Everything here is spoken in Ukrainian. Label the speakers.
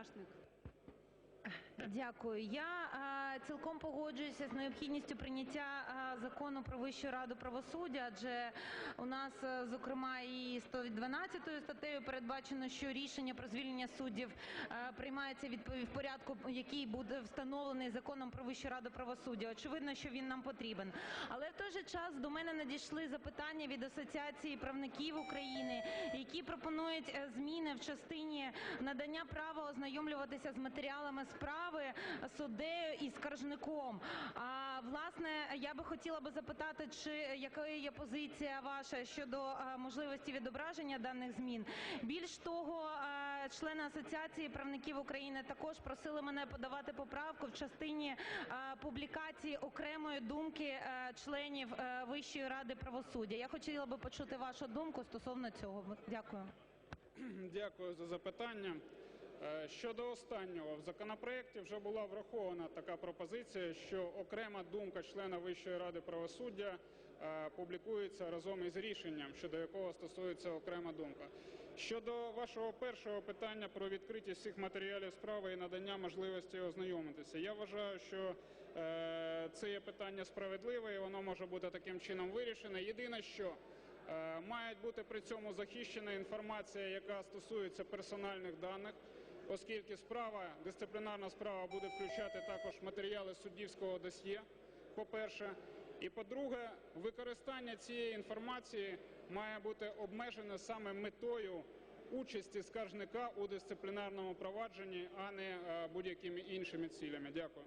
Speaker 1: Пташник.
Speaker 2: Дякую. Я цілком погоджуюся з необхідністю прийняття Закону про Вищу раду правосуддя, адже у нас, е, зокрема, і 112 статтею передбачено, що рішення про звільнення суддів е, приймається в порядку, який буде встановлений Законом про Вищу раду правосуддя. Очевидно, що він нам потрібен. Але в той же час до мене надійшли запитання від Асоціації правників України, які пропонують е, зміни в частині надання права ознайомлюватися з матеріалами справи суддею і скаржником. Власне, я би хотіла би запитати, чи якою є позиція ваша щодо можливості відображення даних змін? Більш того, члени Асоціації правників України також просили мене подавати поправку в частині публікації окремої думки членів Вищої ради правосуддя. Я хотіла би почути вашу думку стосовно цього. Дякую.
Speaker 3: Дякую за запитання. Е, Щодо останнього, в законопроекті вже була врахована така пропозиція, що окрема думка члена Вищої ради правосуддя е, публікується разом із рішенням, щодо якого стосується окрема думка. Щодо вашого першого питання про відкритість всіх матеріалів справи і надання можливості ознайомитися, я вважаю, що е, це є питання справедливе і воно може бути таким чином вирішене. Єдине, що Має бути при цьому захищена інформація, яка стосується персональних даних, оскільки справа, дисциплінарна справа буде включати також матеріали суддівського досьє, по-перше. І по-друге, використання цієї інформації має бути обмежене саме метою участі скаржника у дисциплінарному провадженні, а не е, будь-якими іншими цілями. Дякую.